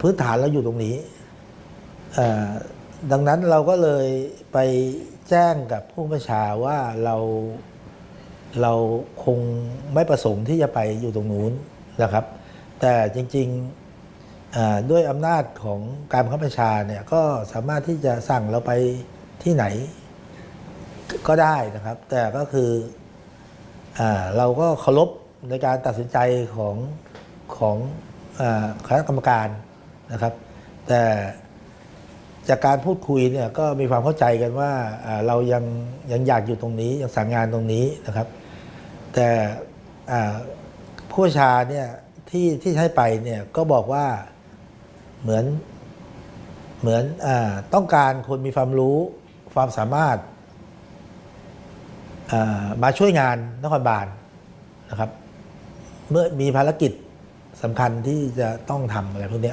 พื้นฐานเราอยู่ตรงนี้ดังนั้นเราก็เลยไปแจ้งกับผู้บัญชาว่าเราเราคงไม่ประสงค์ที่จะไปอยู่ตรงนู้นนะครับ แต่จริงๆด้วยอำนาจของการบังคับบัญชาเนี่ยก็สามารถที่จะสั่งเราไปที่ไหนก็ได้นะครับ แต่ก็คืออเราก็เคารพในการตัดสินใจของของ คณะกรรมการนะครับ แต่จากการพูดคุยเนี่ยก็มีความเข้าใจกันว่าเรายังยังอยากอยู่ตรงนี้ยังสั่งงานตรงนี้นะครับ แต่ผู้ชาเนี่ยที่ที่ใช้ไปเนี่ยก็บอกว่าเหมือนเหมือนอต้องการคนมีความรู้ความสามารถมาช่วยงานนครบาลนะครับ เมื่อมีภารกิจ สำคัญที่จะต้องทำอะไรพวกเนี้ย